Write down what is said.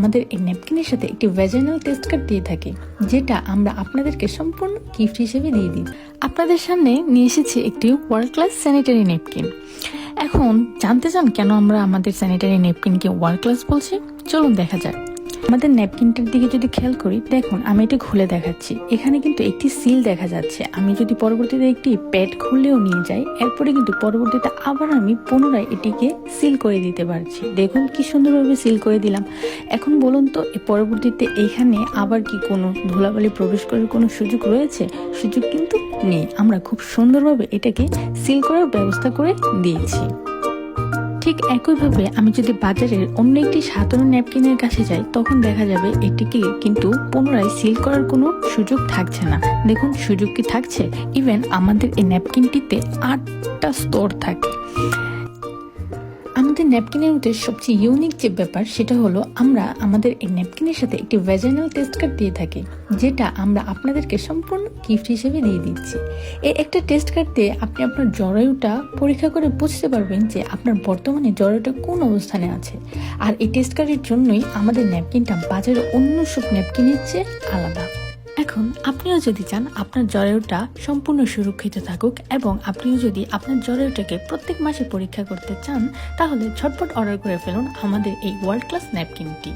আমাদের এই ন্যাপকিনের সাথে একটি ভেজাইনাল টেস্ট কার্ড দিয়ে থাকি, যেটা আমরা আপনাদেরকে সম্পূর্ণ গিফট হিসেবে দিয়ে দিই। আপনাদের সামনে নিয়ে এসেছি একটি ওয়ার্ল্ড ক্লাস স্যানিটারি ন্যাপকিন এখন জানতে চান কেন আমরা আমাদের স্যানিটারি ন্যাপকিনকে ওয়ার্ল্ড ক্লাস বলছি? চলুন দেখা যাক। আমাদের ন্যাপকিনটার দিকে যদি খেয়াল করি, দেখুন, আমি এটা খুলে দেখাচ্ছি। এখানে কিন্তু একটি সিল দেখা যাচ্ছে। আমি যদি পরবর্তীতে একটি প্যাড খুললেও নিয়ে যাই, এরপরে কিন্তু পরবর্তীতে আবার আমি পুনরায় এটিকে সিল করে দিতে পারছি। দেখুন কি সুন্দরভাবে সিল করে দিলাম। এখন বলুন তো পরবর্তীতে এখানে আবার কি কোনো ধুলাবালি প্রবেশ করার কোনো সুযোগ রয়েছে? সুযোগ কিন্তু নেই। আমরা খুব সুন্দরভাবে এটাকে সিল করার ব্যবস্থা করে দিয়েছি। ঠিক একইভাবে আমি যদি বাজারের অন্য একটি সাধারণ ন্যাপকিনের কাছে যাই, তখন দেখা যাবে এটিকে কিন্তু পুনরায় সিল করার কোনো সুযোগ থাকছে না। দেখুন, সুযোগ কি থাকছে? ইভেন আমাদের এই ন্যাপকিনটিতে আটটা স্তর থাকে। আমাদের ন্যাপকিনের মধ্যে সবচেয়ে ইউনিক যে ব্যাপার, সেটা হলো আমরা আমাদের এই ন্যাপকিনের সাথে একটি ভেজাইনাল টেস্ট কার্ড দিয়ে থাকি, যেটা আমরা আপনাদেরকে সম্পূর্ণ গিফট হিসেবে দিয়ে দিচ্ছি। এই একটা টেস্ট কার্ড দিয়ে আপনি আপনার জরায়ুটা পরীক্ষা করে বুঝতে পারবেন যে আপনার বর্তমানে জরায়ুটা কোন অবস্থানে আছে। আর এই টেস্ট কার্ডের জন্যই আমাদের ন্যাপকিনটা বাজারে অন্য সব ন্যাপকিনের চেয়ে আলাদা। এখন আপনিও যদি চান আপনার জরায়ুটা সম্পূর্ণ সুরক্ষিত থাকুক এবং আপনিও যদি আপনার জরায়ুটাকে প্রত্যেক মাসে পরীক্ষা করতে চান, তাহলে ঝটপট অর্ডার করে ফেলুন আমাদের এই ওয়ার্ল্ড ক্লাস ন্যাপকিনটি